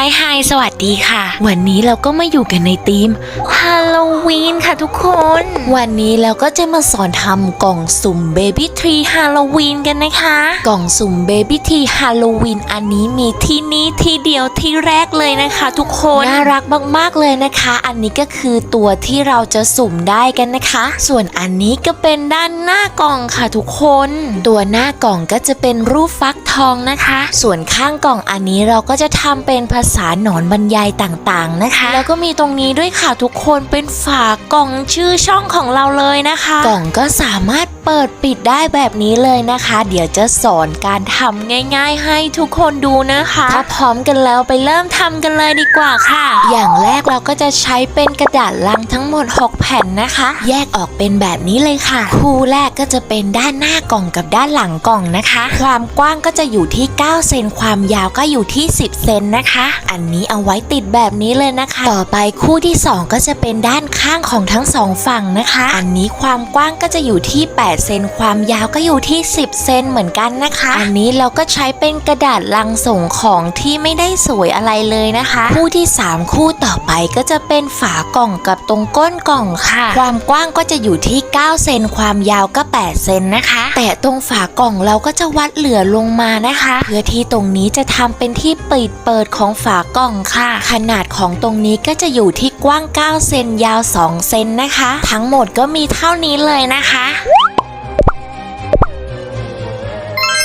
ายไฮสวัสดีค่ะ วันนี้เราก็มาอยู่กันในทีม โลวีนค่ะทุกคน วันนี้เราก็จะมาสอนทำกล่องสุ่มเบบี้ทรีฮาโลวีนกันนะคะ กล่องสุ่มเบบี้ทรีฮาโลวีนอันนี้มีที่นี้ที่เดียวที่แรกเลยนะคะ ทุกคนน่ารักมากๆเลยนะคะ อันนี้ก็คือตัวที่เราจะสุ่มได้กันนะคะ ส่วนอันนี้ก็เป็นด้านหน้ากล่องค่ะทุกคน ตัวหน้ากล่องก็จะเป็นรูปฟักทองนะคะ ส่วนข้างกล่องอันนี้เราก็จะทำเป็นภาษาหนอนบรรยายต่างๆนะคะ แล้วก็มีตรงนี้ด้วยค่ะทุกคนเป็นฝากล่องชื่อช่องของเราเลยนะคะ กล่องก็สามารถเปิดปิดได้แบบนี้เลยนะคะ เดี๋ยวจะสอนการทำง่าย ๆ ให้ทุกคนดูนะคะ ถ้าพร้อมกันแล้วไปเริ่มทำกันเลยดีกว่าค่ะ อย่างแรกเราก็จะใช้เป็นกระดาษลังทั้งหมด 6 แผ่นนะคะ แยกออกเป็นแบบนี้เลยค่ะ คู่แรกก็จะเป็นด้านหน้ากล่องกับด้านหลังกล่องนะคะ ความกว้างก็จะอยู่ที่ 9 เซนความยาวก็อยู่ที่ 10 เซนนะคะ อันนี้เอาไว้ติดแบบนี้เลยนะคะ ต่อไปคู่ที่ 2 ก็จะเป็นด้านข้างของทั้งสองฝั่งนะคะ อันนี้ความกว้างก็จะอยู่ที่ 8 เซนความยาวก็อยู่ที่ 10 เซนเหมือนกันนะคะ อันนี้เราก็ใช้เป็นกระดาษลังส่งของที่ไม่ได้สวยอะไรเลยนะคะ คู่ที่ 3 คู่ต่อไปก็จะเป็นฝากล่องกับตรงก้นกล่องค่ะ ความกว้างก็จะอยู่ที่ 9 เซนความยาวก็ 8 เซนนะคะ แต่ตรงฝากล่องเราก็จะวัดเหลือลงมานะคะ เพื่อที่ตรงนี้จะทำเป็นที่ปิดเปิดของฝากล่องค่ะ ขนาดของตรงนี้ก็จะอยู่ที่กว้าง 9 เซนยาว 2 เซนนะคะ ทั้งหมดก็มีเท่านี้เลยนะคะ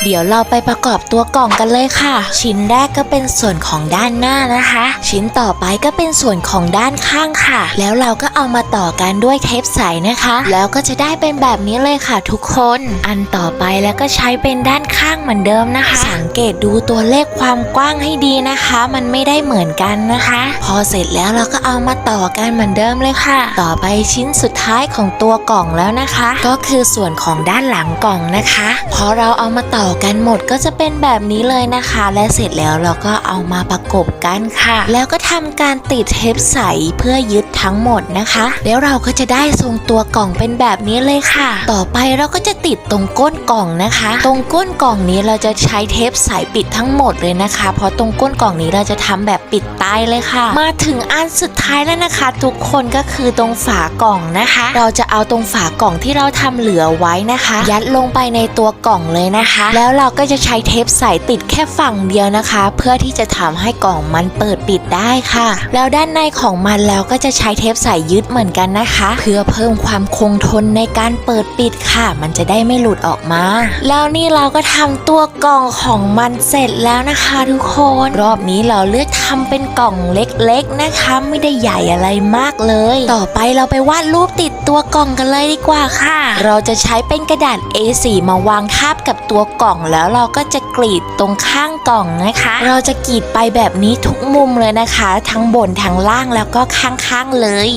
เดี๋ยวเราไปประกอบตัวกล่องกันเลยค่ะ ชิ้นแรกก็เป็นส่วนของด้านหน้านะคะ ชิ้นต่อไปก็เป็นส่วนของด้านข้างค่ะ แล้วเราก็เอามาต่อกันด้วยเทปใสนะคะ แล้วก็จะได้เป็นแบบนี้เลยค่ะทุกคน อันต่อไปแล้วก็ใช้เป็นด้านข้างเหมือนเดิมนะคะ สังเกตดูตัวเลขความกว้างให้ดีนะคะ มันไม่ได้เหมือนกันนะคะ พอเสร็จแล้วเราก็เอามาต่อกันเหมือนเดิมเลยค่ะ ต่อไปชิ้นสุดท้ายของตัวกล่องแล้วนะคะ ก็คือส่วนของด้านหลังกล่องนะคะ พอเราเอามาต่อกันหมดก็จะเป็นแบบนี้เลยนะคะ และเสร็จแล้วเราก็เอามาประกบกันค่ะ แล้วก็ทำการติดเทปใสเพื่อยึด ทั้งหมดนะคะ แล้วเราก็จะได้ทรงตัวกล่องเป็นแบบนี้เลยค่ะ ต่อไปเราก็จะติดตรงก้นกล่องนะคะ ตรงก้นกล่องนี้เราจะใช้เทปใสปิดทั้งหมดเลยนะคะ เพราะตรงก้นกล่องนี้เราจะทำแบบปิดตายเลยค่ะ มาถึงอันสุดท้ายแล้วนะคะ ทุกคนก็คือตรงฝากล่องนะคะ เราจะเอาตรงฝากล่องที่เราทำเหลือไว้นะคะ ยัดลงไปในตัวกล่องเลยนะคะ แล้วเราก็จะใช้เทปใสติดแค่ฝั่งเดียวนะคะ เพื่อที่จะทำให้กล่องมันเปิดปิดได้ค่ะ แล้วด้านในของมันแล้วก็จะใช้เทปใสยึดเหมือนกันนะคะ เพื่อเพิ่มความคงทนในการเปิดปิดค่ะ มันจะได้ไม่หลุดออกมา แล้วนี่เราก็ทำตัวกล่องของมันเสร็จแล้วนะคะทุกคน รอบนี้เราเลือกทำเป็นกล่องเล็กๆนะคะ ไม่ได้ใหญ่อะไรมากเลย ต่อไปเราไปวาดรูปติดตัวกล่องกันเลยดีกว่าค่ะ เราจะใช้เป็นกระดาษ A4 มาวางทาบกับตัวกล่องแล้วเราก็จะกรีดตรงข้างกล่องนะคะ เราจะกรีดไปแบบนี้ทุกมุมเลยนะคะ ทั้งบนทั้งล่างแล้วก็ข้างๆเลยเลย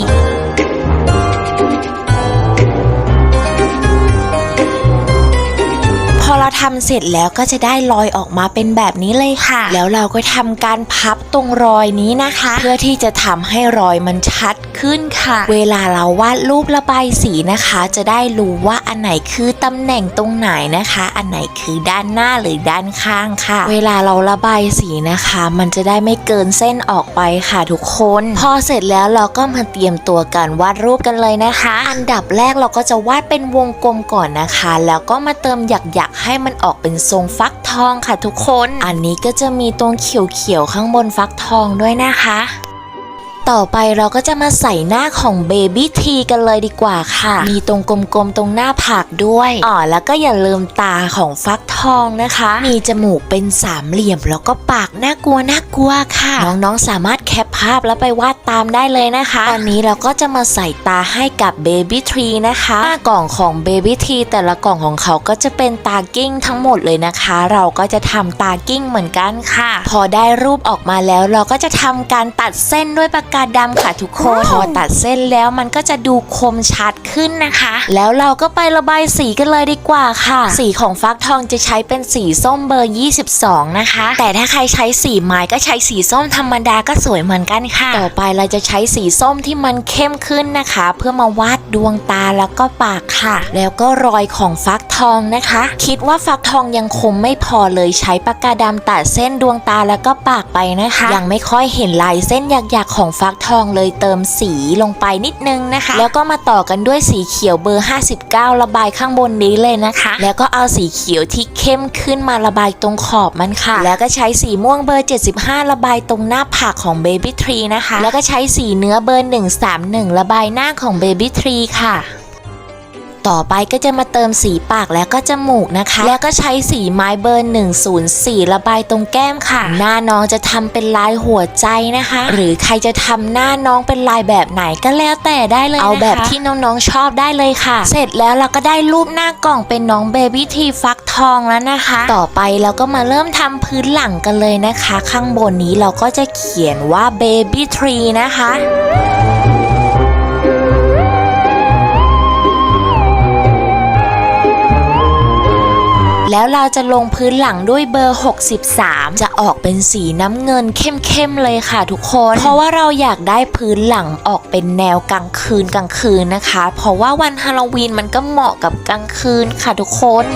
พอเราทำเสร็จแล้วก็จะได้รอยออกมาเป็นแบบนี้เลยค่ะ แล้วเราก็ทำการพับตรงรอยนี้นะคะ เพื่อที่จะทำให้รอยมันชัดขึ้นค่ะ เวลาเราวาดรูประบายสีนะคะ จะได้รู้ว่าอันไหนคือตำแหน่งตรงไหนนะคะ อันไหนคือด้านหน้าหรือด้านข้างค่ะ เวลาเราระบายสีนะคะ มันจะได้ไม่เกินเส้นออกไปค่ะทุกคน พอเสร็จแล้วเราก็มาเตรียมตัวการวาดรูปกันเลยนะคะ อันดับแรกเราก็จะวาดเป็นวงกลมก่อนนะคะ แล้วก็มาเติมหยักให้มันออกเป็นทรงฟักทองค่ะทุกคน อันนี้ก็จะมีตรงเขียวๆข้างบนฟักทองด้วยนะคะ ต่อไปเราก็จะมาใส่หน้าของเบบี้ทีกันเลยดีกว่าค่ะ มีตรงกลมๆตรงหน้าผากด้วยอ๋อแล้วก็อย่าลืมตาของฟักทองนะคะ มีจมูกเป็นสามเหลี่ยม แล้วก็ปากน่ากลัวน่ากลัวค่ะ น้องๆสามารถแคปภาพแล้วไปวาดตามได้เลยนะคะตอนนี้เราก็จะมาใส่ตาให้กับเบบี้ทรีนะคะหน้ากล่องของเบบี้ทีแต่ละกล่องของเขาก็จะเป็นตากิ้งทั้งหมดเลยนะคะ เราก็จะทำตากิ้งเหมือนกันค่ะ พอได้รูปออกมาแล้วเราก็จะทำการตัดเส้นด้วยปากกากาดำค่ะทุกคน พอตัดเส้นแล้วมันก็จะดูคมชัดขึ้นนะคะ แล้วเราก็ไประบายสีกันเลยดีกว่าค่ะ สีของฟักทองจะใช้เป็นสีส้มเบอร์ 22 นะคะ แต่ถ้าใครใช้สีไม้ก็ใช้สีส้มธรรมดาก็สวยเหมือนกันค่ะ ต่อไปเราจะใช้สีส้มที่มันเข้มขึ้นนะคะ เพื่อมาวาดดวงตาแล้วก็ปากค่ะ แล้วก็รอยของฟักทองนะคะ คิดว่าฟักทองยังคมไม่พอเลยใช้ปากกาดำตัดเส้นดวงตาแล้วก็ปากไปนะคะ ยังไม่ค่อยเห็นลายเส้นหยักๆของฟักทองเลยเติมสีลงไปนิดนึงนะคะ แล้วก็มาต่อกันด้วยสีเขียวเบอร์ 59 ระบายข้างบนนี้เลยนะคะ แล้วก็เอาสีเขียวที่เข้มขึ้นมาระบายตรงขอบมันค่ะ แล้วก็ใช้สีม่วงเบอร์ 75 ระบายตรงหน้าผากของ Baby Tree นะคะ แล้วก็ใช้สีเนื้อเบอร์ 131 ระบายหน้าของ Baby Tree ค่ะ ต่อไปก็จะมาเติมสีปากแล้วก็จมูกนะคะ แล้วก็ใช้สีไม้เบอร์ 104 ระบายตรงแก้มค่ะ หน้าน้องจะทำเป็นลายหัวใจนะคะ หรือใครจะทำหน้าน้องเป็นลายแบบไหนก็แล้วแต่ได้เลยนะคะเอาแบบที่น้องๆชอบได้เลยค่ะ เสร็จแล้วเราก็ได้รูปหน้ากล่องเป็นน้องเบบี้ทีฟักทองแล้วนะคะ ต่อไปเราก็มาเริ่มทำพื้นหลังกันเลยนะคะ ข้างบนนี้เราก็จะเขียนว่า baby tree นะคะ แล้วเราจะลงพื้นหลังด้วยเบอร์ 63 จะออกเป็นสีน้ำเงินเข้มๆเลยค่ะทุกคน เพราะว่าเราอยากได้พื้นหลังออกเป็นแนวกลางคืนกลางคืนนะคะ เพราะว่าวันฮาโลวีนมันก็เหมาะกับกลางคืนค่ะทุกคน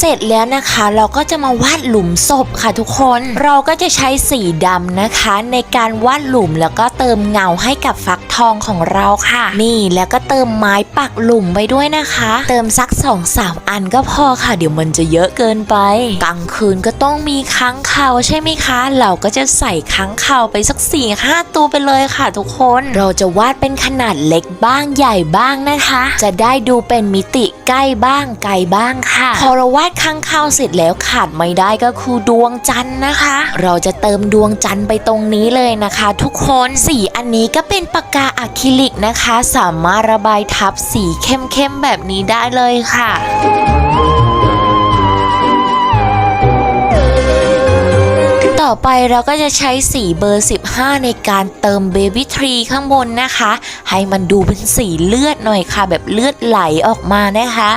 เสร็จแล้วนะคะ เราก็จะมาวาดหลุมศพค่ะทุกคน เราก็จะใช้สีดำนะคะ ในการวาดหลุมแล้วก็เติมเงาให้กับฟักทองของเราค่ะ นี่แล้วก็เติมไม้ปักหลุมไปด้วยนะคะ เติมสัก2อสามอันก็พอค่ะ เดี๋ยวมันจะเยอะเกินไปกลางคืนก็ต้องมีค้างคาวใช่ไหมคะ เราก็จะใส่ค้างคาวไปสัก4ี่ห้าตัวไปเลยค่ะ ทุกคนเราจะวาดเป็นขนาดเล็กบ้างใหญ่บ้างนะคะ จะได้ดูเป็นมิติใกล้บ้างไกลบ้างค่ะ พอเราวาดค้างคาวเสร็จแล้วขาดไม่ได้ก็คือดวงจันทร์นะคะ เราจะเติมดวงจันทร์ไปตรงนี้เลยนะคะ ทุกคนสีอันนี้ก็เป็นปากกาอะคริลิกนะคะ สามารถระบายทับสีเข้มๆแบบนี้ได้เลยค่ะต่อไปเราก็จะใช้สีเบอร์ 15 ในการเติมเบบี้ทรีข้างบนนะคะ ให้มันดูเป็นสีเลือดหน่อยค่ะ แบบเลือดไหลออกมานะคะ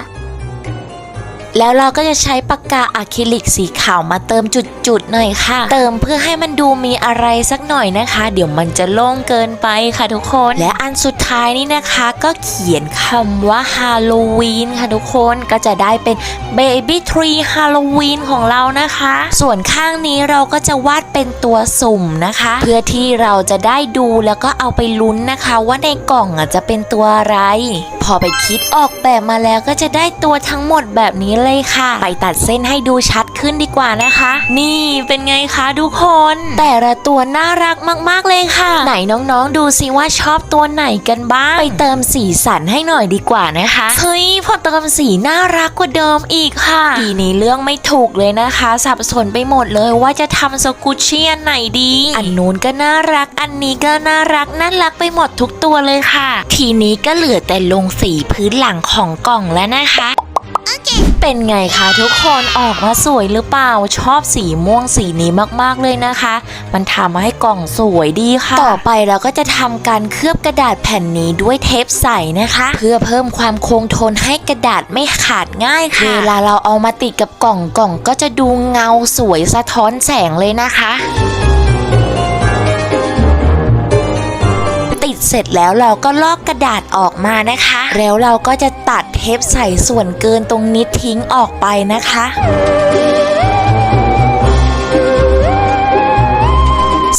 แล้วเราก็จะใช้ปากกาอะคริลิกสีขาวมาเติมจุดๆหน่อยค่ะ เติมเพื่อให้มันดูมีอะไรสักหน่อยนะคะ เดี๋ยวมันจะโล่งเกินไปค่ะทุกคน และอันสุดท้ายนี่นะคะก็เขียนคำว่าฮาโลวีนค่ะทุกคนก็จะได้เป็นเบบี้ทรีฮาโลวีนของเรานะคะ ส่วนข้างนี้เราก็จะวาดเป็นตัวสุ่มนะคะ เพื่อที่เราจะได้ดูแล้วก็เอาไปลุ้นนะคะ ว่าในกล่องอจะเป็นตัวอะไร พอไปคิดออกแบบมาแล้วก็จะได้ตัวทั้งหมดแบบนี้เลยค่ะ ไปตัดเส้นให้ดูชัดขึ้นดีกว่านะคะ นี่เป็นไงคะทุกคน แต่ละตัวน่ารักมากๆเลยค่ะ ไหนน้องๆ ดูสิว่าชอบตัวไหนกันบ้าง ไปเติมสีสันให้หน่อยดีกว่านะคะเฮ้ยพอเติมสีน่ารักกว่าเดิมอีกค่ะทีนี้เรื่องไม่ถูกเลยนะคะ สับสนไปหมดเลยว่าจะทำสกุชเชี่อันไหนดี อันนู้นก็น่ารัก อันนี้ก็น่ารักน่ารักไปหมดทุกตัวเลยค่ะ ทีนี้ก็เหลือแต่ลงสีพื้นหลังของกล่องแล้วนะคะ เป็นไงคะทุกคนออกมาสวยหรือเปล่าชอบสีม่วงสีนี้มากๆเลยนะคะ มันทำให้กล่องสวยดีค่ะ ต่อไปเราก็จะทำการเคลือบกระดาษแผ่นนี้ด้วยเทปใสนะคะ เพื่อเพิ่มความคงทนให้กระดาษไม่ขาดง่ายค่ะเวลาเราเอามาติดกับกล่องกล่องก็จะดูเงาสวยสะท้อนแสงเลยนะคะ ติดเสร็จแล้วเราก็ลอกกระดาษออกมานะคะ แล้วเราก็จะตัดเทปใส่ส่วนเกินตรงนี้ทิ้งออกไปนะคะ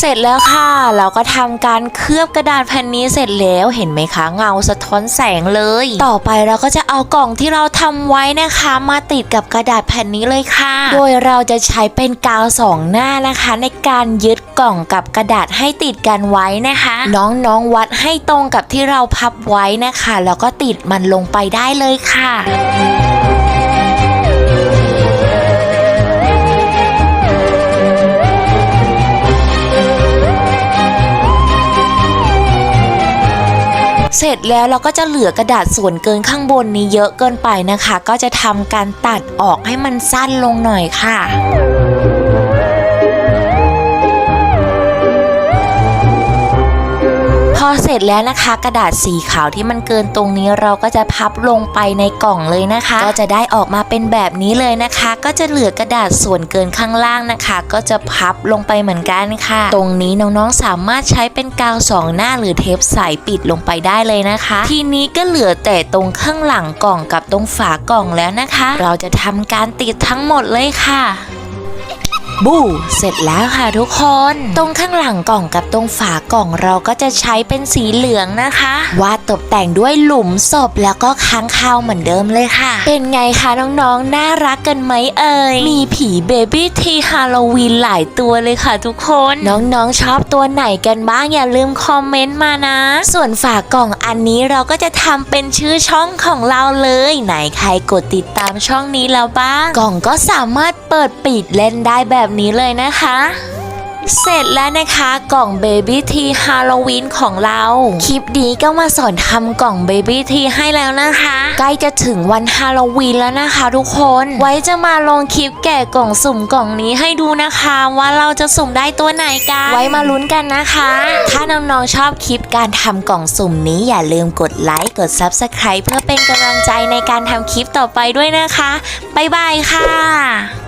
เสร็จแล้วค่ะ เราก็ทำการเคลือบกระดาษแผ่นนี้เสร็จแล้วเห็นไหมคะเงาสะท้อนแสงเลย ต่อไปเราก็จะเอากล่องที่เราทำไว้นะคะ มาติดกับกระดาษแผ่นนี้เลยค่ะ โดยเราจะใช้เป็นกาวสองหน้านะคะ ในการยึดกล่องกับกระดาษให้ติดกันไว้นะคะ น้องๆวัดให้ตรงกับที่เราพับไว้นะคะ แล้วก็ติดมันลงไปได้เลยค่ะ เสร็จแล้วเราก็จะเหลือกระดาษส่วนเกินข้างบนนี้เยอะเกินไปนะคะ ก็จะทำการตัดออกให้มันสั้นลงหน่อยค่ะ จแล้วนะคะ กระดาษสีขาวที่มันเกินตรงนี้เราก็จะพับลงไปในกล่องเลยนะคะ ก็จะได้ออกมาเป็นแบบนี้เลยนะคะ ก็จะเหลือกระดาษส่วนเกินข้างล่างนะคะ ก็จะพับลงไปเหมือนกันค่ะ ตรงนี้น้องๆสามารถใช้เป็นกาวสองหน้าหรือเทปใสปิดลงไปได้เลยนะคะ ทีนี้ก็เหลือแต่ตรงข้างหลังกล่องกับตรงฝากล่องแล้วนะคะ เราจะทำการติดทั้งหมดเลยค่ะ บู เสร็จแล้วค่ะทุกคน ตรงข้างหลังกล่องกับตรงฝากล่องเราก็จะใช้เป็นสีเหลืองนะคะ วาดตกแต่งด้วยหลุมศพแล้วก็ค้างคาวเหมือนเดิมเลยค่ะ เป็นไงคะน้องๆ น่ารักกันไหมเอ่ย มีผีเบบี้ทีฮาโลวีนหลายตัวเลยค่ะทุกคน น้องๆชอบตัวไหนกันบ้างอย่าลืมคอมเมนต์มานะ ส่วนฝากล่องอันนี้เราก็จะทำเป็นชื่อช่องของเราเลย ไหนใครกดติดตามช่องนี้แล้วบ้าง กล่องก็สามารถเปิดปิดเล่นได้แบบนี้เลยนะคะ เสร็จแล้วนะคะกล่อง Baby T ฮาโลวีนของเรา คลิปนี้ก็มาสอนทำกล่อง Baby T ให้แล้วนะคะ ใกล้จะถึงวันฮาโลวีนแล้วนะคะทุกคน ไว้จะมาลงคลิปแกะกล่องสุ่มกล่องนี้ให้ดูนะคะ ว่าเราจะสุ่มได้ตัวไหนกัน ไว้มาลุ้นกันนะคะ ถ้าน้องๆชอบคลิปการทำกล่องสุ่มนี้อย่าลืมกดไลค์กด Subscribe เพื่อเป็นกำลังใจในการทำคลิปต่อไปด้วยนะคะบ๊ายบายค่ะ